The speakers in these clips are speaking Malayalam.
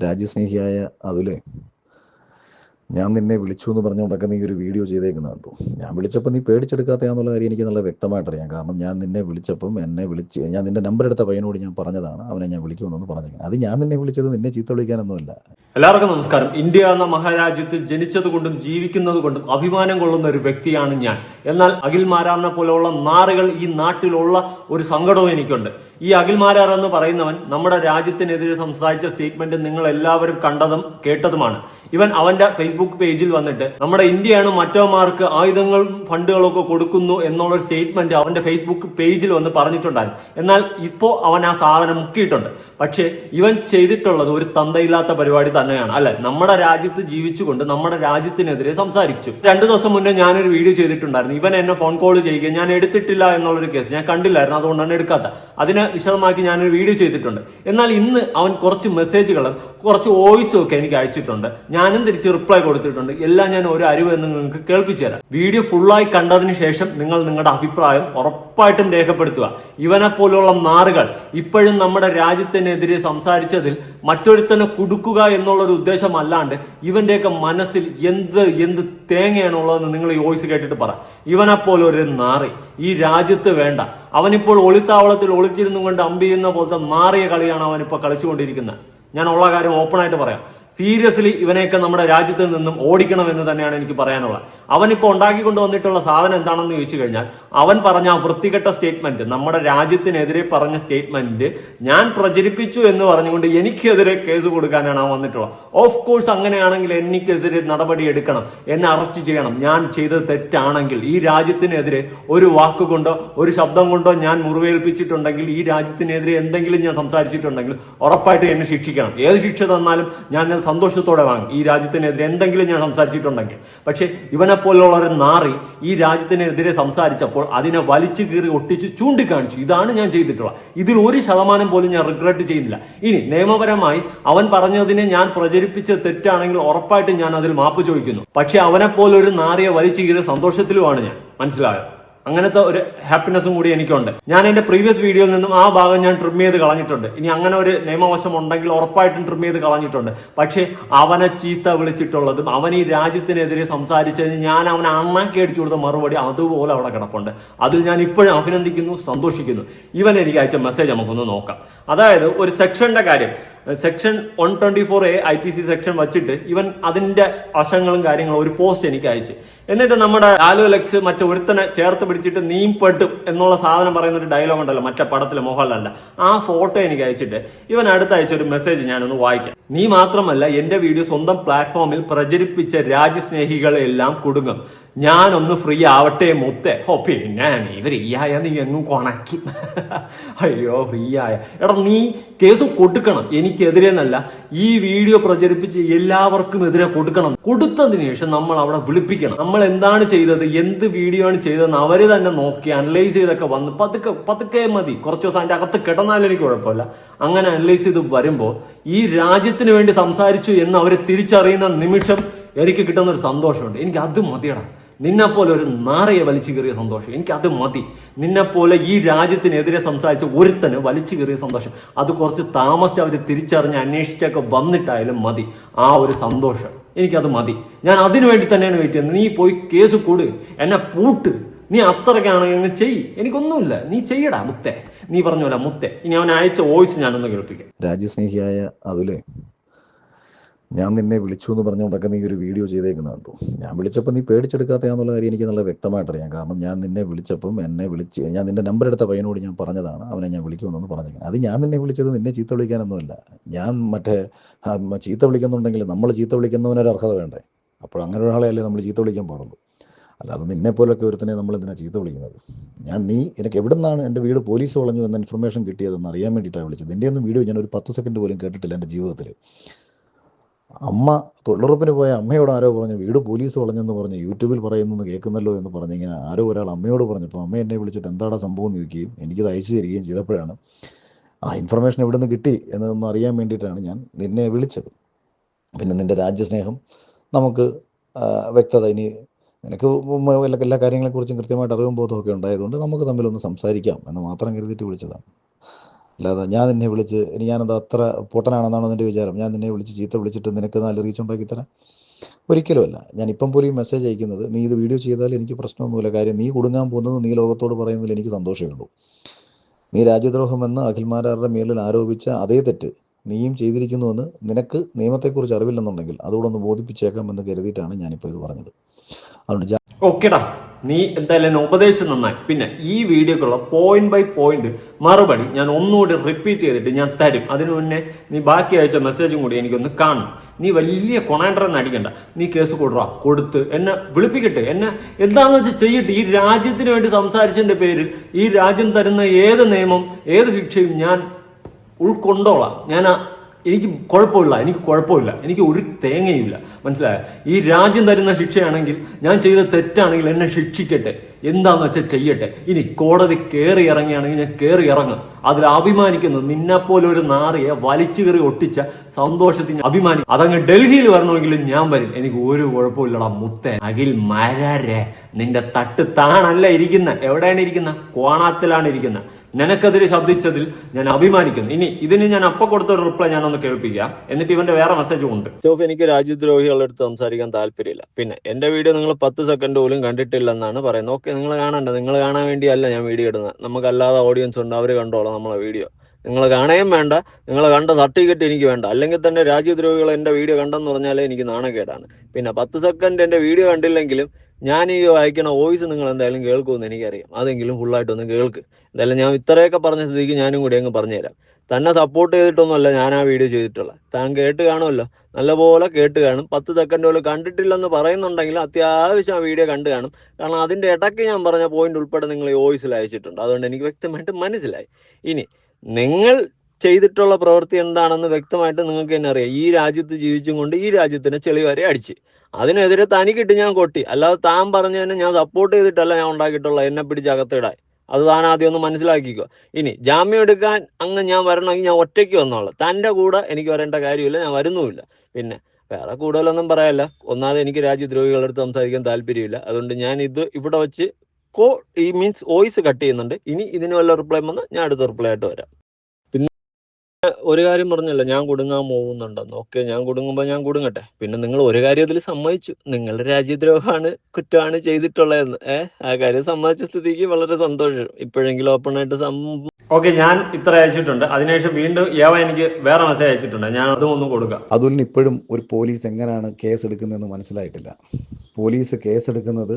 രാജ്യസ്നേഹിയായ അതുലേ ഞാൻ നിന്നെ വിളിച്ചു എന്ന് പറഞ്ഞുകൊണ്ടൊക്കെ നീ ഒരു വീഡിയോ ചെയ്തേക്കുന്ന കണ്ടു. ഞാൻ വിളിച്ചപ്പോൾ നീ പേടിച്ചെടുക്കാത്തയാന്നുള്ള കാര്യം എനിക്ക് നല്ല വ്യക്തമായിട്ടറിയാം. കാരണം ഞാൻ നിന്നെ വിളിച്ചപ്പം എന്നെ വിളിച്ച് ഞാൻ നിന്റെ നമ്പർ എടുത്ത പയ്യനോട് ഞാൻ പറഞ്ഞതാണ്. അവനെ ഞാൻ വിളിക്കുമെന്നൊന്ന് പറഞ്ഞു അത് ഞാൻ നിന്നെ വിളിച്ചത് നിന്നെ ചീത്ത വിളിക്കാനൊന്നുമല്ല. എല്ലാവർക്കും നമസ്കാരം. ഇന്ത്യ എന്ന മഹാരാജ്യത്തിൽ ജനിച്ചതുകൊണ്ടും ജീവിക്കുന്നത് കൊണ്ടും അഭിമാനം കൊള്ളുന്ന ഒരു വ്യക്തിയാണ് ഞാൻ. എന്നാൽ അഖിൽ മാരാറിനെ പോലെയുള്ള നാറുകൾ ഈ നാട്ടിലുള്ള ഒരു സങ്കടവും എനിക്കുണ്ട്. ഈ അഖിൽ മാരാർ എന്ന് പറയുന്നവൻ നമ്മുടെ രാജ്യത്തിനെതിരെ സംസാരിച്ച സ്റ്റേറ്റ്മെന്റ് നിങ്ങൾ എല്ലാവരും കണ്ടതും കേട്ടതുമാണ്. ഇവൻ അവന്റെ ഫേസ്ബുക്ക് പേജിൽ വന്നിട്ട് നമ്മുടെ ഇന്ത്യയാണ് മറ്റവന്മാർക്ക് ആയുധങ്ങളും ഫണ്ടുകളും ഒക്കെ കൊടുക്കുന്നു എന്നുള്ള സ്റ്റേറ്റ്മെന്റ് അവന്റെ ഫേസ്ബുക്ക് പേജിൽ വന്ന് പറഞ്ഞിട്ടുണ്ടായിരുന്നു. എന്നാൽ ഇപ്പോ അവൻ ആ സാധനം മുക്കിയിട്ടുണ്ട്. പക്ഷേ ഇവൻ ചെയ്തിട്ടുള്ളത് ഒരു തന്തയില്ലാത്ത പരിപാടി തന്നെയാണ്. അല്ലെ? നമ്മുടെ രാജ്യത്ത് ജീവിച്ചുകൊണ്ട് നമ്മുടെ രാജ്യത്തിനെതിരെ സംസാരിച്ചു. രണ്ടു ദിവസം മുന്നേ ഞാനൊരു വീഡിയോ ചെയ്തിട്ടുണ്ടായിരുന്നു. ഇവൻ എന്നെ ഫോൺ കോൾ ചെയ്യുക ഞാൻ എടുത്തിട്ടില്ല എന്നുള്ളൊരു കേസ് ഞാൻ കണ്ടില്ലായിരുന്നു അതുകൊണ്ടാണ് എടുക്കാത്ത. അതിനെ വിശദമാക്കി ഞാനൊരു വീഡിയോ ചെയ്തിട്ടുണ്ട്. എന്നാൽ ഇന്ന് അവൻ കുറച്ച് മെസ്സേജുകളും കുറച്ച് വോയിസും ഒക്കെ എനിക്ക് അയച്ചിട്ടുണ്ട്. ഞാനും തിരിച്ച് റിപ്ലൈ കൊടുത്തിട്ടുണ്ട്. എല്ലാം ഞാൻ ഒരു അറിവ് എന്ന് നിങ്ങൾക്ക് കേൾപ്പിച്ചു തരാം. വീഡിയോ ഫുള്ളായി കണ്ടതിന് ശേഷം നിങ്ങൾ നിങ്ങളുടെ അഭിപ്രായം ഉറപ്പായിട്ടും രേഖപ്പെടുത്തുക. ഇവനെ പോലുള്ള നാറുകൾ ഇപ്പോഴും നമ്മുടെ രാജ്യത്തിനെതിരെ സംസാരിച്ചതിൽ മറ്റൊരുത്തനെ കുടുക്കുക എന്നുള്ള ഒരു ഉദ്ദേശമല്ലാണ്ട് ഇവന്റെയൊക്കെ മനസ്സിൽ എന്ത് എന്ത് തേങ്ങയാണുള്ളതെന്ന് നിങ്ങൾ ഈ വോയിസ് കേട്ടിട്ട് പറ. ഇവനെപ്പോലെ പോലെ ഒരു നാറി. ഈ രാജ്യത്ത് വേണ്ട. അവനിപ്പോൾ ഒളിത്താവളത്തിൽ ഒളിച്ചിരുന്നു കൊണ്ട് അമ്പിയുന്ന പോലത്തെ നാറിയ കളിയാണ് അവനിപ്പോൾ കളിച്ചുകൊണ്ടിരിക്കുന്നത്. ഞാൻ ഉള്ള കാര്യം ഓപ്പൺ ആയിട്ട് പറയാം. സീരിയസ്ലി ഇവനെയൊക്കെ നമ്മുടെ രാജ്യത്ത് നിന്നും ഓടിക്കണം എന്ന് തന്നെയാണ് എനിക്ക് പറയാനുള്ളത്. അവനിപ്പോൾ ഉണ്ടാക്കിക്കൊണ്ട് വന്നിട്ടുള്ള സാധനം എന്താണെന്ന് ചോദിച്ചു കഴിഞ്ഞാൽ അവൻ പറഞ്ഞ ആ വൃത്തികെട്ട സ്റ്റേറ്റ്മെന്റ് നമ്മുടെ രാജ്യത്തിനെതിരെ പറഞ്ഞ സ്റ്റേറ്റ്മെന്റ് ഞാൻ പ്രചരിപ്പിച്ചു എന്ന് പറഞ്ഞുകൊണ്ട് എനിക്കെതിരെ കേസ് കൊടുക്കാനാണ് അവൻ വന്നിട്ടുള്ളത്. ഓഫ് കോഴ്സ് അങ്ങനെയാണെങ്കിൽ എനിക്കെതിരെ നടപടി എടുക്കണം എന്നെ അറസ്റ്റ് ചെയ്യണം. ഞാൻ ചെയ്തത് തെറ്റാണെങ്കിൽ ഈ രാജ്യത്തിനെതിരെ ഒരു വാക്കുകൊണ്ടോ ഒരു ശബ്ദം കൊണ്ടോ ഞാൻ മുറിവേൽപ്പിച്ചിട്ടുണ്ടെങ്കിൽ ഈ രാജ്യത്തിനെതിരെ എന്തെങ്കിലും ഞാൻ സംസാരിച്ചിട്ടുണ്ടെങ്കിൽ ഉറപ്പായിട്ട് എന്നെ ശിക്ഷിക്കണം. ഏത് ശിക്ഷ തന്നാലും ഞാൻ സന്തോഷത്തോടെ വാങ്ങും ഈ രാജ്യത്തിനെതിരെ എന്തെങ്കിലും ഞാൻ സംസാരിച്ചിട്ടുണ്ടെങ്കിൽ. പക്ഷേ ഇവനെ പോലുള്ള ഒരു നാറി ഈ രാജ്യത്തിനെതിരെ സംസാരിച്ചപ്പോൾ അതിനെ വലിച്ചു കീറി ഒട്ടിച്ച് ചൂണ്ടിക്കാണിച്ചു. ഇതാണ് ഞാൻ ചെയ്തിട്ടുള്ളത്. ഇതിൽ ഒരു ശതമാനം പോലും ഞാൻ റിഗ്രറ്റ് ചെയ്യുന്നില്ല. ഇനി നിയമപരമായി അവൻ പറഞ്ഞതിനെ ഞാൻ പ്രചരിപ്പിച്ച തെറ്റാണെങ്കിൽ ഉറപ്പായിട്ടും ഞാൻ അതിൽ മാപ്പ് ചോദിക്കുന്നു. പക്ഷെ അവനെപ്പോലൊരു പോലെ നാറിയെ വലിച്ചു കീറി സന്തോഷത്തിലുമാണ് ഞാൻ. മനസ്സിലായോ? അങ്ങനത്തെ ഒരു ഹാപ്പിനെസ്സും കൂടി എനിക്കുണ്ട്. ഞാൻ എന്റെ പ്രീവിയസ് വീഡിയോയിൽ നിന്നും ആ ഭാഗം ഞാൻ ട്രിം ചെയ്ത് കളഞ്ഞിട്ടുണ്ട്. ഇനി അങ്ങനെ ഒരു നിയമവശം ഉണ്ടെങ്കിൽ ഉറപ്പായിട്ടും ട്രിം ചെയ്ത് കളഞ്ഞിട്ടുണ്ട്. പക്ഷേ അവനെ ചീത്ത വിളിച്ചിട്ടുള്ളതും അവൻ ഈ രാജ്യത്തിനെതിരെ സംസാരിച്ചതിന് ഞാൻ അവനെ അണ്ണാക്കി അടിച്ചു കൊടുത്ത മറുപടി അതുപോലെ അവിടെ കിടപ്പുണ്ട്. അതിൽ ഞാൻ ഇപ്പോഴും അഭിനന്ദിക്കുന്നു സന്തോഷിക്കുന്നു. ഇവൻ എനിക്ക് അയച്ച മെസ്സേജ് നമുക്കൊന്ന് നോക്കാം. അതായത് ഒരു സെക്ഷന്റെ കാര്യം. Section one twenty four A I P C section വെച്ചിട്ട് ഇവൻ അതിന്റെ വശങ്ങളും കാര്യങ്ങളും ഒരു പോസ്റ്റ് എനിക്ക് അയച്ചു. എന്നിട്ട് നമ്മുടെ ലാലു ലക്സ് മറ്റൊരുത്തനെ ചേർത്ത് പിടിച്ചിട്ട് നീംപെട്ടും എന്നുള്ള സാധനം പറയുന്ന ഒരു ഡയലോഗ് ഉണ്ടല്ലോ മറ്റേ പടത്തിലെ മോഹൻലാലിന്റെ. ആ ഫോട്ടോ എനിക്ക് അയച്ചിട്ട് ഇവൻ അടുത്ത് അയച്ച ഒരു മെസ്സേജ് ഞാനൊന്ന് വായിക്കാം. നീ മാത്രമല്ല എന്റെ വീഡിയോ സ്വന്തം പ്ലാറ്റ്ഫോമിൽ പ്രചരിപ്പിച്ച രാജ്യസ്നേഹികളെല്ലാം കുടുങ്ങും. ഞാനൊന്ന് ഫ്രീ ആവട്ടെ മുത്തേ. ഓ പിന്നെ നീ ഫ്രീ ആയ നീ എങ്ങും കൊണക്കി. അയ്യോ ഫ്രീ ആയ. എടാ നീ കേസ് കൊടുക്കണം. എനിക്കെതിരെ എന്നല്ല ഈ വീഡിയോ പ്രചരിപ്പിച്ച് എല്ലാവർക്കും എതിരെ കൊടുക്കണം. കൊടുത്തതിന് ശേഷം നമ്മൾ അവിടെ വിളിപ്പിക്കണം. നമ്മൾ എന്താണ് ചെയ്തത്? എന്ത് വീഡിയോ ആണ് ചെയ്തതെന്ന് അവർ തന്നെ നോക്കി അനലൈസ് ചെയ്തൊക്കെ വന്ന് പതുക്കെ പതുക്കെ മതി. കുറച്ച് ദിവസം അതിന്റെ അകത്ത് കിടന്നാലും എനിക്ക് കുഴപ്പമില്ല. അങ്ങനെ അനലൈസ് ചെയ്ത് വരുമ്പോൾ ഈ രാജ്യത്തിന് വേണ്ടി സംസാരിച്ചു എന്ന് അവരെ തിരിച്ചറിയുന്ന നിമിഷം എനിക്ക് കിട്ടുന്ന ഒരു സന്തോഷമുണ്ട്. എനിക്ക് അത് മതിയടാ. നിന്നെപ്പോലെ ഒരു നാറയെ വലിച്ചു കയറിയ സന്തോഷം. എനിക്ക് അത് മതി. നിന്നെപ്പോലെ ഈ രാജ്യത്തിനെതിരെ സംസാരിച്ച ഒരുത്തന് വലിച്ചു കയറിയ സന്തോഷം. അത് കുറച്ച് താമസിച്ച് അവർ തിരിച്ചറിഞ്ഞ് അന്വേഷിച്ചൊക്കെ വന്നിട്ടായാലും മതി. ആ ഒരു സന്തോഷം. എനിക്കത് മതി. ഞാൻ അതിനു വേണ്ടി തന്നെയാണ് വെയിറ്റ് ചെയ്യുന്നത്. നീ പോയി കേസ് കൂട്. എന്നെ പൂട്ട്. നീ അത്രയ്ക്കാണെങ്കിൽ ചെയ്. എനിക്കൊന്നുമില്ല. നീ ചെയ്യടാ മുത്തേ. നീ പറഞ്ഞ പോലെ മുത്തേ. ഇനി അവൻ അയച്ച വോയിസ് ഞാനൊന്ന് കേൾപ്പിക്കാം. രാജ്യസ്നേഹിയായ അതുലേ ഞാൻ നിന്നെ വിളിച്ചു എന്ന് പറഞ്ഞുകൊണ്ടൊക്കെ നീ ഒരു വീഡിയോ ചെയ്തേക്കുന്ന കണ്ടു. ഞാൻ വിളിച്ചപ്പോൾ നീ പേടിച്ചെടുക്കാത്തയാന്നുള്ള കാര്യം എനിക്ക് നല്ല വ്യക്തമായിട്ടറിയാം. കാരണം ഞാൻ നിന്നെ വിളിച്ചപ്പം എന്നെ വിളിച്ച് ഞാൻ നിന്റെ നമ്പർ എടുത്ത പയ്യനോട് ഞാൻ പറഞ്ഞതാണ്. അവനെ ഞാൻ വിളിക്കുമെന്നൊന്ന് പറഞ്ഞിരിക്കുന്നത് അത് ഞാൻ നിന്നെ വിളിച്ചത് നിന്നെ ചീത്ത വിളിക്കാനൊന്നുമല്ല. ഞാൻ മറ്റേ ചീത്ത വിളിക്കുന്നുണ്ടെങ്കിൽ നമ്മൾ ചീത്ത വിളിക്കുന്നവനൊരു അർഹത വേണ്ടേ? അപ്പോൾ അങ്ങനെ ഒരാളെയല്ലേ നമ്മൾ ചീത്ത വിളിക്കാൻ പാടുള്ളൂ. അല്ലാതെ നിന്നെ പോലൊക്കെ ഒരുത്തനെ നമ്മൾ ഇതിനെ ചീത്ത വിളിക്കുന്നത്? ഞാൻ നീ എനിക്ക് എവിടെ നിന്നാണ് എന്റെ വീട് പോലീസ് വളഞ്ഞു എന്ന ഇൻഫർമേഷൻ കിട്ടിയതെന്ന് അറിയാൻ വേണ്ടിയിട്ടാണ് വിളിച്ചത്. നിന്റെ ഒന്നും വീഡിയോ ഞാൻ ഒരു പത്ത് സെക്കൻഡ് പോലും കേട്ടിട്ടില്ല എന്റെ ജീവിതത്തിൽ. അമ്മ തൊഴിലുറപ്പിന് പോയ അമ്മയോട് ആരോ പറഞ്ഞു വീട് പോലീസ് വളഞ്ഞെന്ന് പറഞ്ഞ് യൂട്യൂബിൽ പറയുന്നെന്ന് കേൾക്കുന്നല്ലോ എന്ന് പറഞ്ഞ് ഇങ്ങനെ ആരോ ഒരാൾ അമ്മയോട് പറഞ്ഞപ്പോൾ അമ്മ എന്നെ വിളിച്ചിട്ട് എന്താടാ സംഭവം എന്ന് ചോദിക്കുകയും എനിക്കത് അയച്ചു തരികയും ചെയ്തപ്പോഴാണ് ആ ഇൻഫർമേഷൻ എവിടെ നിന്ന് കിട്ടി എന്നതൊന്ന് അറിയാൻ വേണ്ടിയിട്ടാണ് ഞാൻ നിന്നെ വിളിച്ചത്. പിന്നെ നിന്റെ രാജ്യസ്നേഹം നമുക്ക് വ്യക്തത ഇനി നിനക്ക് എല്ലാ കാര്യങ്ങളെക്കുറിച്ചും കൃത്യമായിട്ട് അറിവും ബോധമൊക്കെ ഉണ്ടായതുകൊണ്ട് നമുക്ക് തമ്മിലൊന്ന് സംസാരിക്കാം എന്ന് മാത്രം കരുതിയിട്ട് വിളിച്ചതാണ്. അല്ലാതെ ഞാൻ നിന്നെ വിളിച്ച് ഞാനത് അത്ര പൊട്ടനാണെന്നാണ് നിന്റെ വിചാരം? ഞാൻ നിന്നെ വിളിച്ച് ചീത്ത വിളിച്ചിട്ട് നിനക്ക് നല്ല റീച്ച് ഉണ്ടാക്കി തരാം ഒരിക്കലുമല്ല ഞാൻ ഇപ്പം പോലും മെസ്സേജ് അയക്കുന്നത് നീ ഇത് വീഡിയോ ചെയ്താൽ എനിക്ക് പ്രശ്നമൊന്നുമില്ല. കാര്യം നീ കൊടുങ്ങാൻ പോകുന്നത് നീ ലോകത്തോട് പറയുന്നതിൽ എനിക്ക് സന്തോഷമേ ഉള്ളൂ. നീ രാജ്യദ്രോഹമെന്ന് അഖിൽമാരാരുടെ മേലിൽ ആരോപിച്ച അതേ തെറ്റ് നീയും ചെയ്തിരിക്കുന്നുവെന്ന് നിനക്ക് നിയമത്തെക്കുറിച്ച് അറിവില്ലെന്നുണ്ടെങ്കിൽ അതുകൂടെ ഒന്ന് ബോധിപ്പിച്ചേക്കാം ബോധിപ്പിച്ചേക്കാമെന്ന് കരുതിയിട്ടാണ് ഞാനിപ്പോൾ ഇത് പറഞ്ഞത്. അതുകൊണ്ട് ഓക്കെടാ നീ എന്തായാലും എന്നെ ഉപദേശം നന്നായി. പിന്നെ ഈ വീഡിയോക്കുള്ള പോയിന്റ് ബൈ പോയിന്റ് മറുപടി ഞാൻ ഒന്നുകൂടി റിപ്പീറ്റ് ചെയ്തിട്ട് ഞാൻ തരും. അതിനു മുന്നേ നീ ബാക്കി അയച്ച മെസ്സേജും കൂടി എനിക്കൊന്ന് കാണണം. നീ വലിയ കൊണാണ്ടറെന്ന് അടിക്കണ്ട. നീ കേസ് കൊടുറാ കൊടുത്ത്. എന്നെ വിളിപ്പിക്കട്ടെ. എന്നെ എന്താന്ന് വെച്ചാൽ ചെയ്യട്ടെ. ഈ രാജ്യത്തിന് വേണ്ടി സംസാരിച്ചതിന്റെ പേരിൽ ഈ രാജ്യം തരുന്ന ഏത് നിയമം ഏത് ശിക്ഷയും ഞാൻ ഉൾക്കൊണ്ടോളാം. ഞാൻ എനിക്ക് കുഴപ്പമില്ല എനിക്ക് കുഴപ്പമില്ല എനിക്ക് ഒരു തേങ്ങയുമില്ല. മനസ്സിലായ? ഈ രാജ്യം തരുന്ന ശിക്ഷയാണെങ്കിൽ ഞാൻ ചെയ്ത തെറ്റാണെങ്കിൽ എന്നെ ശിക്ഷിക്കട്ടെ. എന്താന്ന് വെച്ചാൽ ചെയ്യട്ടെ. ഇനി കോടതി കയറി ഇറങ്ങിയാണെങ്കിൽ ഞാൻ കയറി ഇറങ്ങും. അതിൽ അഭിമാനിക്കുന്നു നിന്നെപ്പോലെ ഒരു നാറിയെ വലിച്ചു കയറി ഒട്ടിച്ച സന്തോഷത്തിന് അഭിമാനി. അതങ്ങ് ഡൽഹിയിൽ വരണമെങ്കിലും ഞാൻ വരും. എനിക്ക് ഒരു കുഴപ്പമില്ലടാ മുത്തേ. അഖിൽ മരരെ. നിന്റെ തട്ട് താണല്ല ഇരിക്കുന്ന. എവിടെയാണ് ഇരിക്കുന്ന? കോണാത്തിലാണ് ഇരിക്കുന്ന. നിനക്കെതിരെ ശബ്ദിച്ചതിൽ ഞാൻ അഭിമാനിക്കുന്നു. ഇനി ഇതിന് ഞാൻ അപ്പൊ കൊടുത്ത ഒരു റിപ്ലൈ ഞാനൊന്ന് കേൾപ്പിക്കാം. എന്നിട്ട് ഇവന്റെ വേറെ മെസ്സേജും ഉണ്ട്. സ്റ്റോഫ് എനിക്ക് രാജ്യദ്രോഹികളുടെ അടുത്ത് സംസാരിക്കാൻ താല്പര്യമില്ല. പിന്നെ എന്റെ വീഡിയോ നിങ്ങൾ പത്ത് സെക്കൻഡ് പോലും കണ്ടിട്ടില്ലെന്നാണ് പറയുന്നത്. ഓക്കെ. നിങ്ങൾ കാണണ്ട? നിങ്ങൾ കാണാൻ വേണ്ടിയല്ല ഞാൻ വീഡിയോ ഇടുന്നത്. നമുക്കല്ലാതെ ഓഡിയൻസ് ഉണ്ട്. അവർ കണ്ടോളാം നമ്മളെ വീഡിയോ നിങ്ങൾ കാണുകയും വേണ്ട. നിങ്ങൾ കണ്ട സർട്ടിഫിക്കറ്റ് എനിക്ക് വേണ്ട. അല്ലെങ്കിൽ തന്നെ രാജ്യദ്രോഹികൾ എന്റെ വീഡിയോ കണ്ടെന്ന് പറഞ്ഞാലേ എനിക്ക് നാണക്കേടാണ്. പിന്നെ പത്ത് സെക്കൻഡ് എന്റെ വീഡിയോ കണ്ടില്ലെങ്കിലും ഞാൻ ഈ വായിക്കണ വോയിസ് നിങ്ങൾ എന്തായാലും കേൾക്കുമെന്ന് എനിക്കറിയാം. അതെങ്കിലും ഫുള്ളായിട്ടൊന്ന് കേൾക്ക്. എന്തായാലും ഞാൻ ഇത്രയൊക്കെ പറഞ്ഞ സ്ഥിതിക്ക് ഞാനും കൂടി അങ്ങ് പറഞ്ഞുതരാം. തന്നെ സപ്പോർട്ട് ചെയ്തിട്ടൊന്നുമല്ല ഞാൻ ആ വീഡിയോ ചെയ്തിട്ടുള്ളത്. താൻ കേട്ട് കാണുമല്ലോ. നല്ലപോലെ കേട്ട് കാണും. പത്ത് സെക്കൻഡ് പോലും കണ്ടിട്ടില്ലെന്ന് പറയുന്നുണ്ടെങ്കിൽ അത്യാവശ്യം ആ വീഡിയോ കണ്ടു കാണും. കാരണം അതിന്റെ ഇടയ്ക്ക് ഞാൻ പറഞ്ഞ പോയിന്റ് ഉൾപ്പെടെ നിങ്ങൾ ഈ വോയിസിൽ അയച്ചിട്ടുണ്ട്. അതുകൊണ്ട് എനിക്ക് വ്യക്തമായിട്ട് മനസ്സിലായി. ഇനി നിങ്ങൾ ചെയ്തിട്ടുള്ള പ്രവൃത്തി എന്താണെന്ന് വ്യക്തമായിട്ട് നിങ്ങൾക്ക് തന്നെ അറിയാം. ഈ രാജ്യത്ത് ജീവിച്ചും കൊണ്ട് ഈ രാജ്യത്തിന് ചെളി വരെ അടിച്ച്. അതിനെതിരെ തനിക്കിട്ട് ഞാൻ കൊട്ടി. അല്ലാതെ താൻ പറഞ്ഞതിനെ ഞാൻ സപ്പോർട്ട് ചെയ്തിട്ടല്ല ഞാൻ ഉണ്ടാക്കിയിട്ടുള്ള എന്നെ പിടിച്ച് അകത്തിടാൻ. അത് താൻ ആദ്യം ഒന്ന് മനസ്സിലാക്കിക്കോ. ഇനി ജാമ്യം എടുക്കാൻ അങ്ങ് ഞാൻ വരണമെങ്കിൽ ഞാൻ ഒറ്റയ്ക്ക് വന്നോളാം. തന്റെ കൂടെ എനിക്ക് വരേണ്ട കാര്യമില്ല. ഞാൻ വരുന്നുമില്ല. പിന്നെ വേറെ കൂടുതലൊന്നും പറയാല്ല. ഒന്നാമത് എനിക്ക് രാജ്യദ്രോഹികളുടെ അടുത്ത് സംസാരിക്കാൻ താല്പര്യമില്ല. അതുകൊണ്ട് ഞാൻ ഇത് ഇവിടെ വെച്ച് കോ ഈ മീൻസ് വോയിസ് കട്ട് ചെയ്യുന്നുണ്ട്. ഇനി ഇതിന് വല്ല റിപ്ലൈ വന്നാൽ ഞാൻ അടുത്ത റിപ്ലൈ ആയിട്ട് വരാം. ഒരു കാര്യം പറഞ്ഞല്ലോ ഞാൻ കുടുങ്ങാൻ പോകുന്നുണ്ടെന്ന്. ഓക്കെ ഞാൻ കുടുങ്ങുമ്പോൾ ഞാൻ കുടുങ്ങട്ടെ. പിന്നെ നിങ്ങൾ ഒരു കാര്യം കാര്യത്തിൽ സമ്മതിച്ചു. നിങ്ങളുടെ രാജ്യദ്രോഹമാണ് കുറ്റമാണ് ചെയ്തിട്ടുള്ളതെന്ന്. ഏഹ് ആ കാര്യം സമ്മതിച്ച സ്ഥിതിക്ക് വളരെ സന്തോഷം. ഇപ്പോഴെങ്കിലും ഓപ്പൺ ആയിട്ട് ഓക്കെ ഞാൻ ഇത്ര അയച്ചിട്ടുണ്ട്. അതിനുശേഷം വീണ്ടും ഏവ എനിക്ക് വേറെ മെസ്സേജ് അയച്ചിട്ടുണ്ട്. ഞാൻ അതും ഒന്നും കൊടുക്കാം. അതുലിന് ഇപ്പോഴും ഒരു പോലീസ് എങ്ങനെയാണ് കേസ് എടുക്കുന്നതെന്ന് മനസ്സിലായിട്ടില്ല. പോലീസ് കേസ് എടുക്കുന്നത്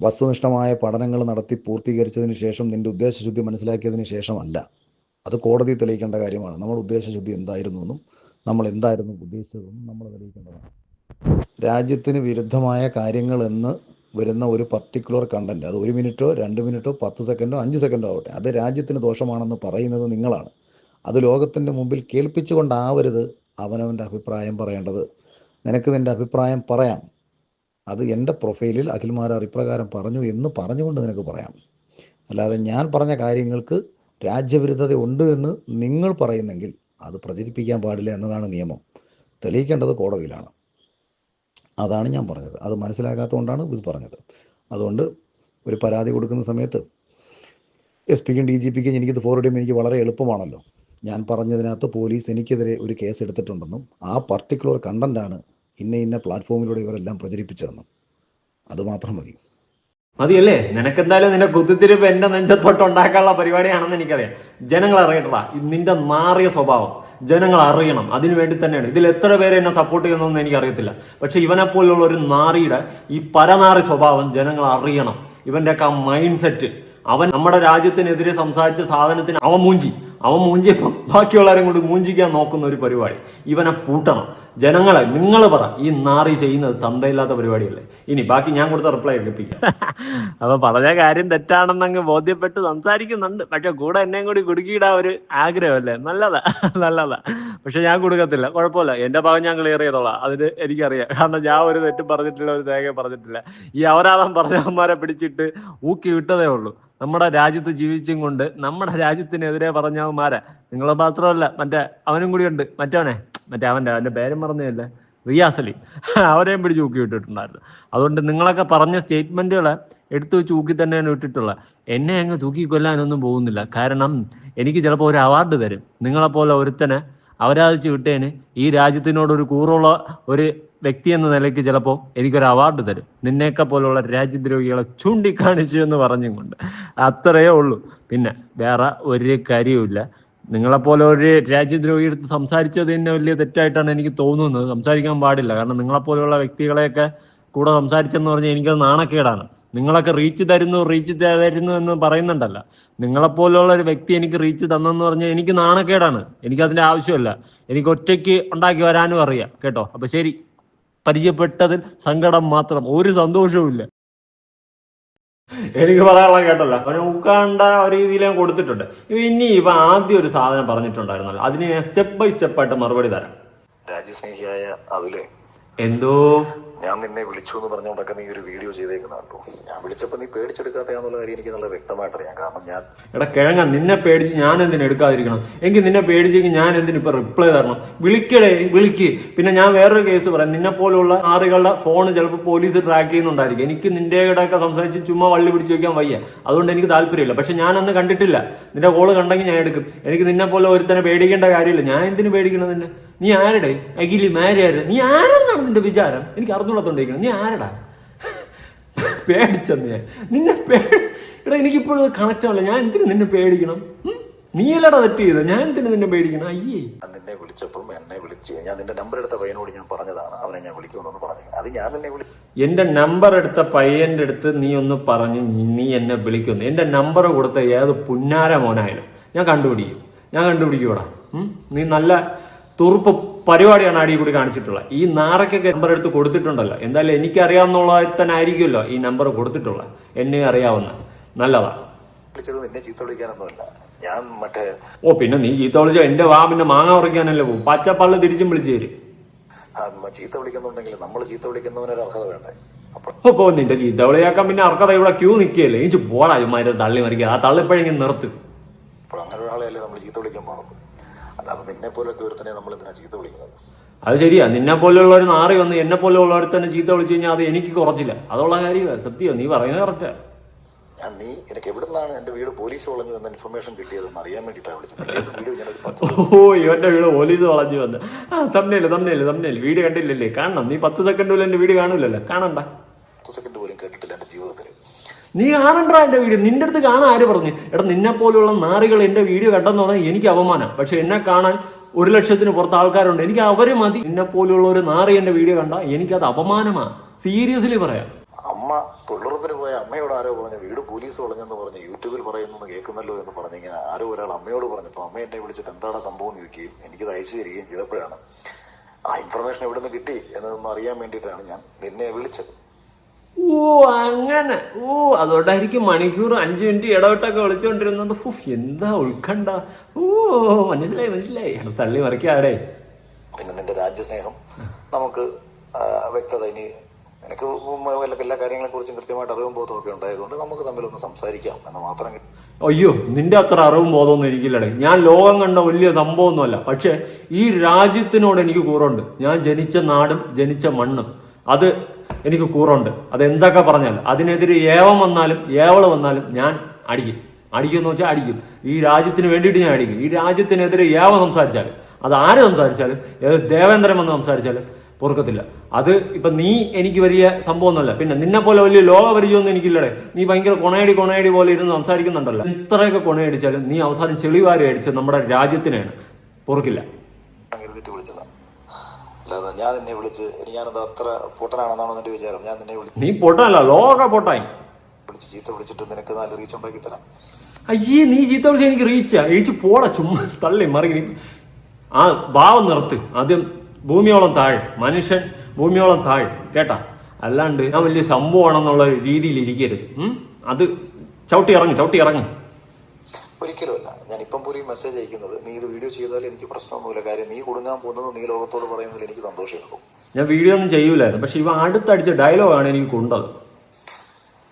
വസ്തുനിഷ്ഠമായ പഠനങ്ങൾ നടത്തി പൂർത്തീകരിച്ചതിന് ശേഷം നിന്റെ ഉദ്ദേശശുദ്ധി മനസ്സിലാക്കിയതിന് ശേഷമല്ല. അത് കോടതി തെളിയിക്കേണ്ട കാര്യമാണ്. നമ്മൾ ഉദ്ദേശശുദ്ധി എന്തായിരുന്നു എന്നും നമ്മൾ എന്തായിരുന്നു ഉദ്ദേശിച്ചതെന്നും നമ്മൾ തെളിയിക്കേണ്ടതാണ്. രാജ്യത്തിന് വിരുദ്ധമായ കാര്യങ്ങൾ എന്ന് വരുന്ന ഒരു പർട്ടിക്കുലർ കണ്ടന്റ് അത് ഒരു മിനിറ്റോ രണ്ട് മിനിറ്റോ പത്ത് സെക്കൻഡോ അഞ്ച് സെക്കൻഡോ ആവട്ടെ അത് രാജ്യത്തിന് ദോഷമാണെന്ന് പറയുന്നത് നിങ്ങളാണ്. അത് ലോകത്തിന്റെ മുമ്പിൽ കേൾപ്പിച്ചുകൊണ്ടാവരുത് അവനവന്റെ അഭിപ്രായം പറയേണ്ടത്. നിനക്ക് നിന്റെ അഭിപ്രായം പറയാം. അത് എന്റെ പ്രൊഫൈലിൽ അഖിൽമാരാർ ഇപ്രകാരം പറഞ്ഞു എന്ന് പറഞ്ഞുകൊണ്ട് നിനക്ക് പറയാം. അല്ലാതെ ഞാൻ പറഞ്ഞ കാര്യങ്ങൾക്ക് രാജ്യവിരുദ്ധത ഉണ്ട് എന്ന് നിങ്ങൾ പറയുന്നെങ്കിൽ അത് പ്രചരിപ്പിക്കാൻ പാടില്ല എന്നതാണ് നിയമം. തെളിയിക്കേണ്ടത് കോടതിയിലാണ്. അതാണ് ഞാൻ പറഞ്ഞത്. അത് മനസ്സിലാകാത്തതുകൊണ്ടാണ് ഇത് പറഞ്ഞത്. അതുകൊണ്ട് ഒരു പരാതി കൊടുക്കുന്ന സമയത്ത് എസ് പിക്കും ഡി ജി പിക്കും എനിക്കിത് ഫോർവേഡ് ചെയ്യുമ്പോൾ എനിക്ക് വളരെ എളുപ്പമാണല്ലോ. ഞാൻ പറഞ്ഞതിനകത്ത് പോലീസ് എനിക്കെതിരെ ഒരു കേസ് എടുത്തിട്ടുണ്ടെന്നും ആ പർട്ടിക്കുലർ കണ്ടന്റാണ് ഇന്ന ഇന്ന പ്ലാറ്റ്ഫോമിലൂടെ ഇവരെല്ലാം പ്രചരിപ്പിച്ചതെന്നും. അതുമാത്രം മതി. മതിയല്ലേ? നിനക്കെന്തായാലും നിന്റെ കുത്തിത്തിരിപ്പ് എന്റെ നെഞ്ചത്തോട്ട് ഉണ്ടാക്കാനുള്ള പരിപാടിയാണെന്ന് എനിക്കറിയാം. ജനങ്ങൾ അറിയട്ടടാ. നിന്റെ മാറിയ സ്വഭാവം. ജനങ്ങൾ അറിയണം. അതിനു വേണ്ടി തന്നെയാണ്. ഇതിൽ എത്ര പേര് എന്നെ സപ്പോർട്ട് ചെയ്യുന്നതെന്ന് എനിക്കറിയത്തില്ല. പക്ഷെ ഇവനെ പോലുള്ള ഒരു നാറിയുടെ ഈ പരനാറി സ്വഭാവം ജനങ്ങൾ അറിയണം. ഇവന്റെയൊക്കെ ആ മൈൻഡ് സെറ്റ് അവൻ നമ്മുടെ രാജ്യത്തിനെതിരെ സംസാരിച്ച സാധനത്തിന് അവൻ മൂഞ്ചി അവൻ മൂഞ്ചി ബാക്കിയുള്ളവരും കൊണ്ട് മൂഞ്ചിക്കാൻ നോക്കുന്ന ഒരു പരിപാടി. ഇവനെ പൂട്ടണം. ജനങ്ങളെ നിങ്ങൾ പറ ഈ നാറി ചെയ്യുന്നത് തന്തയില്ലാത്ത പരിപാടിയല്ലേ? ഇനി ബാക്കി ഞാൻ കൊടുത്ത റിപ്ലൈ കേൾപ്പിക്കാം. അപ്പൊ പറഞ്ഞ കാര്യം തെറ്റാണെന്നങ്ങ് ബോധ്യപ്പെട്ട് സംസാരിക്കുന്നുണ്ട്. പക്ഷെ കൂടെ എന്നെയും കൂടി കുടുക്കിയിടാൻ ഒരു ആഗ്രഹമല്ലേ? നല്ലതാ നല്ലതാ. പക്ഷെ ഞാൻ കൊടുക്കത്തില്ല. കുഴപ്പമില്ല. എന്റെ ഭാഗം ഞാൻ ക്ലിയർ ചെയ്തോളാം. അതിന് എനിക്കറിയാം. കാരണം ഞാൻ ഒരു തെറ്റും പറഞ്ഞിട്ടില്ല ഒരു തേങ്ങ പറഞ്ഞിട്ടില്ല. ഈ അവരാധം പറഞ്ഞവന്മാരെ പിടിച്ചിട്ട് ഊക്കി വിട്ടതേ ഉള്ളൂ. നമ്മുടെ രാജ്യത്ത് ജീവിച്ചും കൊണ്ട് നമ്മുടെ രാജ്യത്തിനെതിരെ പറഞ്ഞവന്മാരെ നിങ്ങളെ മാത്രമല്ല മറ്റേ അവനും കൂടി ഉണ്ട്. മറ്റവനെ? മറ്റേ അവന്റെ അവന്റെ പേരും പറഞ്ഞതല്ലേ റിയാസ് അലി അവരെയും പിടിച്ച് ഊക്കി വിട്ടിട്ടുണ്ടായിരുന്നു. അതുകൊണ്ട് നിങ്ങളൊക്കെ പറഞ്ഞ സ്റ്റേറ്റ്മെന്റുകൾ എടുത്തു വെച്ച് ഊക്കി തന്നെയാണ് വിട്ടിട്ടുള്ളത്. എന്നെ അങ്ങ് തൂക്കി കൊല്ലാനൊന്നും പോകുന്നില്ല. കാരണം എനിക്ക് ചിലപ്പോൾ ഒരു അവാർഡ് തരും. നിങ്ങളെപ്പോലെ ഒരുത്തനെ അവരാധിച്ച് വിട്ടേന് ഈ രാജ്യത്തിനോട് ഒരു കൂറുള്ള ഒരു വ്യക്തി എന്ന നിലയ്ക്ക് ചിലപ്പോൾ എനിക്കൊരു അവാർഡ് തരും. നിന്നെയൊക്കെ പോലുള്ള രാജ്യദ്രോഹികളെ ചൂണ്ടിക്കാണിച്ചു എന്ന് പറഞ്ഞുകൊണ്ട് അത്രയേ ഉള്ളൂ. പിന്നെ വേറെ ഒരു കാര്യവുമില്ല. നിങ്ങളെപ്പോലെ ഒരു രാജ്യദ്രോഹി എടുത്ത് സംസാരിച്ചത് തന്നെ വലിയ തെറ്റായിട്ടാണ് എനിക്ക് തോന്നുന്നത്. സംസാരിക്കാൻ പാടില്ല. കാരണം നിങ്ങളെപ്പോലെയുള്ള വ്യക്തികളെയൊക്കെ കൂടെ സംസാരിച്ചെന്ന് പറഞ്ഞാൽ എനിക്കത് നാണക്കേടാണ്. നിങ്ങളൊക്കെ റീച്ച് തരുന്നു റീച്ച് തരുന്നു എന്ന് പറയുന്നുണ്ടല്ല. നിങ്ങളെപ്പോലുള്ള ഒരു വ്യക്തി എനിക്ക് റീച്ച് തന്നെന്ന് പറഞ്ഞാൽ എനിക്ക് നാണക്കേടാണ്. എനിക്കതിന്റെ ആവശ്യമില്ല. എനിക്ക് ഒറ്റയ്ക്ക് ഉണ്ടാക്കി വരാനും അറിയാം. കേട്ടോ? അപ്പൊ ശരി. പരിചയപ്പെട്ടതിൽ സങ്കടം മാത്രം. ഒരു സന്തോഷവും ഇല്ല എനിക്ക് പറയാനുള്ള കേട്ടല്ലോ. അവന് ഉൾക്കാണ്ട ഒരു രീതിയിൽ ഞാൻ കൊടുത്തിട്ടുണ്ട്. ഇനി ഇവ ആദ്യം ഒരു സാധനം പറഞ്ഞിട്ടുണ്ടായിരുന്നല്ലോ. അതിന് ഞാൻ സ്റ്റെപ്പ് ബൈ സ്റ്റെപ്പ് ആയിട്ട് മറുപടി തരാം. രാജ്യസ്നേഹിയായ അതിലെ എന്തോ? ഞാൻ നിന്നെ വിളിച്ചു എന്ന് പറഞ്ഞുകൊണ്ടൊക്കെ നീ ഒരു വീഡിയോ ചെയ്തേക്കുന്ന കണ്ടു. ഞാൻ വിളിച്ചപ്പോ നീ പേടിച്ചെടുക്കാത്തയാന്നുള്ള കാര്യം എനിക്ക് നല്ല വ്യക്തമായിട്ടറിയാം. കാരണം ഞാൻ എടാ കിഴങ്ങ നിന്നെ പേടിച്ച് ഞാൻ എന്തിനു എടുക്കാതിരിക്കണം? എങ്കിൽ നിന്നെ പേടിച്ചെങ്കിൽ ഞാൻ എന്തിനു ഇപ്പൊ റിപ്ലൈ തരണം? വിളിക്കടേ വിളിക്ക്. പിന്നെ ഞാൻ വേറൊരു കേസ് പറയാം. നിന്നെ പോലുള്ള ആളുകളുടെ ഫോൺ ചിലപ്പോൾ പോലീസ് ട്രാക്ക് ചെയ്യുന്നുണ്ടായിരിക്കും. എനിക്ക് നിന്റെ ഒക്കെ സംസാരിച്ച് ചുമ്മാ വള്ളി പിടിച്ച് വെക്കാൻ വയ്യ. അതുകൊണ്ട് എനിക്ക് താല്പര്യമില്ല. പക്ഷെ ഞാൻ അന്ന് കണ്ടിട്ടില്ല. നിന്റെ കോൾ കണ്ടെങ്കിൽ ഞാൻ എടുക്കും. എനിക്ക് നിന്നെ പോലെ ഒരുത്തനെ പേടിക്കേണ്ട കാര്യമില്ല. ഞാൻ എന്തിനു പേടിക്കണം നിന്നെ? നീ ആരുടെ? അഖിലി മാര്യാര് നീ ആരെന്നാണ് നിന്റെ വിചാരം? എനിക്ക് അറിഞ്ഞുള്ളത്തോണ്ടിരിക്കണം നീ ആരടാ? പേടിച്ചെന്ന് ഞാൻ നിന്നെ പേടി എടാ എനിക്കിപ്പോഴും കണക്റ്റ് ആവില്ല ഞാൻ എന്തിനു നിന്നെ പേടിക്കണം? നീ നീയല്ലടാ തെറ്റ് ചെയ്ത ഞാൻ എന്തിനു നിന്നെ പേടിക്കണം? അയ്യേ. നിന്നെ വിളിച്ചപ്പം എന്നെ വിളിച്ച് ഞാൻ നിന്റെ നമ്പർ എടുത്ത പയ്യനോട് ഞാൻ പറഞ്ഞതാണ്. അവനെ ഞാൻ വിളിക്കുമെന്നൊന്ന് പറഞ്ഞു അത് ഞാൻ നിന്നെ വിളി എന്റെ നമ്പർ എടുത്ത പയ്യന്റെ അടുത്ത് നീ ഒന്ന് പറഞ്ഞു നീ എന്നെ വിളിക്കുന്നു എന്റെ നമ്പർ കൊടുത്ത ഏത് പുന്നാര മോനായാലും ഞാൻ കണ്ടുപിടിക്കും. ഞാൻ കണ്ടുപിടിക്കൂടാ. നീ നല്ല തുറുപ്പ് പരിപാടിയാണ് അടിയിൽ കൂടി കാണിച്ചിട്ടുള്ളത്. ഈ നാറയ്ക്കൊക്കെ നമ്പർ എടുത്ത് കൊടുത്തിട്ടുണ്ടല്ലോ. എന്തായാലും എനിക്കറിയാവുന്നുള്ള തന്നെ ആയിരിക്കുമല്ലോ ഈ നമ്പർ കൊടുത്തിട്ടുള്ളത്. എന്നെ അറിയാവുന്ന നല്ലതാ. ഞാൻ മറ്റേ ഓ പിന്നെ നീ ചീത്ത വിളിച്ചോ എന്റെ വാ പിന്നെ മാങ്ങ ഉറയ്ക്കാനല്ലേ പോകും. പച്ചപ്പള്ളി തിരിച്ചും വിളിച്ചു തരും. ചീത്ത വിളിക്കുന്നുണ്ടെങ്കിൽ നമ്മൾ ചീത്ത വിളിക്കുന്നവനൊരു അർഹത വേണ്ടേ? അപ്പോൾ അപ്പോ നിന്റെ ചീത്ത വിളിയാക്കാൻ പിന്നെ അർഹത ഇവിടെ ക്യൂ നിൽക്കുകയല്ലേ? എനിക്ക് പോടാ ചുമ്മാരെ തള്ളി മറിക്കുക ആ തള്ളിപ്പോഴെങ്കിൽ നിർത്ത്. അപ്പോൾ അങ്ങനെ ഒരാളെയല്ലേ നമ്മൾ ചീത്ത വിളിക്കാൻ പാടുള്ളൂ അല്ലാതെ നിന്നെ പോലൊക്കെ ഒരുത്തനെ നമ്മൾ ഇതിനെ ചീത്ത വിളിക്കുന്നത്? അത് ശരിയാ. നിന്നെ പോലെയുള്ള ഒരു നാറി വന്ന് എന്നെ പോലെയുള്ളവർ തന്നെ ചീത്ത വിളിച്ചു കഴിഞ്ഞാൽ അത് എനിക്ക് കുറച്ചില്ല. അതുള്ള കാര്യമാണ് സത്യം. നീ പറയുന്നത് കറക്റ്റാ ഞാൻ നീ എനിക്ക് എവിടെ നിന്നാണ് എന്റെ വീട് പോലീസ് വളഞ്ഞു എന്ന ഇൻഫർമേഷൻ കിട്ടിയതെന്ന് അറിയാൻ വേണ്ടിയിട്ടാണ് വിളിച്ചത്. വീഡിയോ ഞാൻ ഒരു പത്ത് ഓ ഇവന്റെ വീട് പോലീസ് വളഞ്ഞു വന്ന്. ആ തമ്മനേൽ തമ്മനേൽ തമ്മനേൽ വീട് കണ്ടില്ലല്ലേ? കാണണം. നീ പത്ത് സെക്കൻഡ് പോലും എന്റെ വീട് കാണൂലല്ലോ. കാണണ്ട. സെക്കൻഡ് പോലും കേട്ടിട്ടില്ല എന്റെ ജീവിതത്തിൽ നീ കാണണ്ടാ എന്റെ വീഡിയോ? നിന്റെ അടുത്ത് കാണാൻ ആര് പറഞ്ഞു? എടാ നിന്നെ പോലെയുള്ള നാറികൾ എന്റെ വീഡിയോ കണ്ടെന്ന് പറഞ്ഞാൽ എനിക്ക് അപമാനം. പക്ഷെ എന്നെ കാണാൻ ഒരു ലക്ഷത്തിന് പുറത്ത് ആൾക്കാരുണ്ട്. എനിക്ക് അവരെ മതി. നിന്നെ പോലെയുള്ള ഒരു നാറി എന്റെ വീഡിയോ കണ്ട അത് അപമാനമാണ് സീരിയസ്ലി പറയാം. അമ്മ തൊഴിലുറപ്പിന് പോയ അമ്മയോട് ആരോ പറഞ്ഞു വീട് പോലീസ് വളഞ്ഞെന്ന് പറഞ്ഞു യൂട്യൂബിൽ പറയുന്നു കേൾക്കുന്നല്ലോ എന്ന് പറഞ്ഞു ഇങ്ങനെ ആരോ ഒരാൾ അമ്മയോട് പറഞ്ഞപ്പോൾ അമ്മ എന്നെ വിളിച്ചിട്ട് എന്താണ് സംഭവം എന്ന് ചോദിക്കുകയും എനിക്കത് അയച്ചു തരികയും ചെയ്തപ്പോഴാണ് ആ ഇൻഫർമേഷൻ എവിടെ നിന്ന് കിട്ടി എന്നതൊന്നും അറിയാൻ വേണ്ടിയിട്ടാണ് ഞാൻ നിന്നെ വിളിച്ചത്. അങ്ങനെ. ഓ അതുകൊണ്ടായിരിക്കും മണിക്കൂർ അഞ്ച് മിനിറ്റ് ഇടവിട്ടൊക്കെ വിളിച്ചുകൊണ്ടിരുന്നത് ഉഫ്, എന്താ ഉൾക്കണ്ട ഓ മനസ്സിലായി മനസ്സിലായി. തള്ളി മറിക്കാടെ പിന്നെ നിന്റെ രാജ്യസ്നേഹം. നമുക്ക് വ്യക്തത ഇനി എനിക്ക് എല്ലാ എല്ലാ കാര്യങ്ങളെ കുറിച്ചും കൃത്യമായിട്ട് അറിവും ബോധവും ഒക്കെ ഉണ്ടായതുകൊണ്ട് നമുക്ക് തമ്മിൽ ഒന്ന് സംസാരിക്കാം. എന്ന് മാത്രം അയ്യോ നിന്റെ അത്ര അറിവും ബോധമൊന്നും എനിക്കില്ലടേ. ഞാൻ ലോകം കണ്ട വലിയ സംഭവമൊന്നുമല്ല. പക്ഷെ ഈ രാജ്യത്തിനോട് എനിക്ക് കൂറുണ്ട്. ഞാൻ ജനിച്ച നാടും ജനിച്ച മണ്ണും. അത് എനിക്ക് കൂറുണ്ട്. അത് എന്തൊക്കെ പറഞ്ഞാലും അതിനെതിരെ ഏവം വന്നാലും ഏവൾ വന്നാലും ഞാൻ അടിക്കും. അടിക്കും എന്ന് വെച്ചാൽ അടിക്കും. ഈ രാജ്യത്തിന് വേണ്ടിയിട്ട് ഞാൻ അടിക്കും. ഈ രാജ്യത്തിനെതിരെ ഏവ സംസാരിച്ചാൽ അത് ആര് സംസാരിച്ചാലും ഏത് ദേവേന്ദ്രൻ വന്ന് സംസാരിച്ചാലും പൊറുക്കത്തില്ല. അത് ഇപ്പൊ നീ എനിക്ക് വലിയ സംഭവമൊന്നുമല്ല പിന്നെ നിന്നെ പോലെ വലിയ ലോക പരിചയമൊന്നും എനിക്കില്ലടേ. നീ ഭയങ്കര കൊണയടി കൊണയടി പോലെ ഇരുന്ന് സംസാരിക്കുന്നുണ്ടല്ലോ. ഇത്രയൊക്കെ കൊണയടിച്ചാലും നീ അവസാനം ചെളിവാരി അടിച്ച് നമ്മുടെ രാജ്യത്തിനെയാണ് പൊറുക്കില്ല. അല്ലാതെ ഞാൻ നിന്നെ വിളിച്ച് ഞാനത് അത്ര പൊട്ടനാണെന്നാണോ നിന്റെ വിചാരം? ഞാൻ നിന്നെ വിളി- നീ പൊട്ടനല്ല ലോക പൊട്ടായി. വിളിച്ച് ചീത്ത വിളിച്ചിട്ട് നിനക്ക് നല്ല റീച്ച് ഉണ്ടാക്കി തരാം. അയ്യേ നീ ചീത്ത വിളിച്ച എനിക്ക് റീച്ചാ റീച്ച് പോടാ ചുമ്മാ തള്ളി മറി ആ ഭാവം നിർത്ത്. ആദ്യം ഭൂമിയോളം താഴ്. മനുഷ്യൻ ഭൂമിയോളം താഴ്. കേട്ടാ? അല്ലാണ്ട് ഞാൻ വലിയ സംഭവമാണെന്നുള്ള രീതിയിൽ ഇരിക്കരുത്. അത് ചവിട്ടി ഇറങ്ങ് ചവിട്ടി ഇറങ്ങ്. ഒരിക്കലുമല്ല. ഞാൻ ഇപ്പം പോലും മെസ്സേജ് അയക്കുന്നത് നീ ഇത് വീഡിയോ ചെയ്താൽ എനിക്ക് പ്രശ്നമൊന്നുമില്ല. കാര്യം നീ കുടുങ്ങാൻ പോകുന്നത് നീ ലോകത്തോട് പറയുന്നതിൽ എനിക്ക് സന്തോഷമുള്ളൂ ഞാൻ വീഡിയോ ഒന്നും ചെയ്യൂലായിരുന്നു. പക്ഷെ ഇവ അടുത്തടിച്ച ഡയലോഗാണ് എനിക്ക് കൊണ്ടത്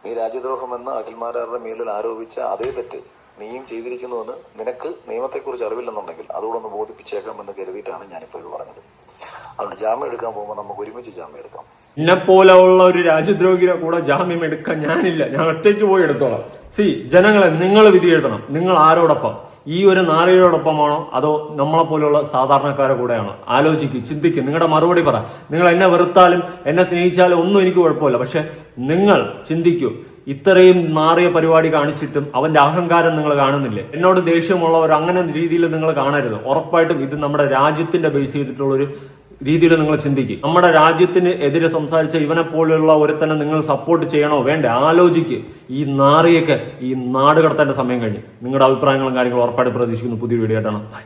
നീ രാജ്യദ്രോഹം എന്ന് അഖിൽമാരാരുടെ മേലിൽ ആരോപിച്ച അതേ തെറ്റ് നീയും ചെയ്തിരിക്കുന്നുവെന്ന് നിനക്ക് നിയമത്തെക്കുറിച്ച് അറിവില്ലെന്നുണ്ടെങ്കിൽ അതുകൂടെ ഒന്ന് ബോധിപ്പിച്ചേക്കാം എന്ന് കരുതിയിട്ടാണ് ഞാനിപ്പോൾ ഇത് പറഞ്ഞത്. അതുകൊണ്ട് ജാമ്യം എടുക്കാൻ പോകുമ്പോൾ നമുക്ക് ഒരുമിച്ച് ജാമ്യം എടുക്കാം. എന്നെ പോലെയുള്ള ഒരു രാജ്യദ്രോഹിയുടെ കൂടെ ജാമ്യം എടുക്കാൻ ഞാനില്ല. ഞാൻ ഒറ്റയ്ക്ക് പോയി എടുത്തോളാം. സി ജനങ്ങളെ നിങ്ങൾ വിധി എഴുതണം. നിങ്ങൾ ആരോടൊപ്പം? ഈ ഒരു നാളികളോടൊപ്പമാണോ അതോ നമ്മളെ പോലെയുള്ള സാധാരണക്കാരെ കൂടെയാണോ? ആലോചിക്കും ചിന്തിക്കും. നിങ്ങളുടെ മറുപടി പറ. നിങ്ങൾ എന്നെ വെറുത്താലും എന്നെ സ്നേഹിച്ചാലും ഒന്നും എനിക്ക് കുഴപ്പമില്ല. പക്ഷെ നിങ്ങൾ ചിന്തിക്കൂ. ഇത്രയും മാറിയ പരിപാടി കാണിച്ചിട്ടും അവന്റെ അഹങ്കാരം നിങ്ങൾ കാണുന്നില്ലേ? എന്നോട് ദേഷ്യമുള്ളവർ അങ്ങനെ രീതിയിൽ നിങ്ങൾ കാണരുത്. ഉറപ്പായിട്ടും ഇത് നമ്മുടെ രാജ്യത്തിന്റെ ബേസ് ചെയ്തിട്ടുള്ള ഒരു രീതിയിൽ നിങ്ങൾ ചിന്തിക്കും. നമ്മുടെ രാജ്യത്തിന് എതിരെ സംസാരിച്ച ഇവനെ പോലെയുള്ള ഒരുത്തനെ നിങ്ങൾ സപ്പോർട്ട് ചെയ്യണോ? വേണ്ട. ആലോചിക്ക്. ഈ നാറിയൊക്കെ ഈ നാട് കടത്തേണ്ട സമയം കഴിഞ്ഞു. നിങ്ങളുടെ അഭിപ്രായങ്ങളും കാര്യങ്ങളും ഉറപ്പായിട്ട് പ്രതീക്ഷിക്കുന്നു. പുതിയ വീഡിയോ ആയിട്ടാണ്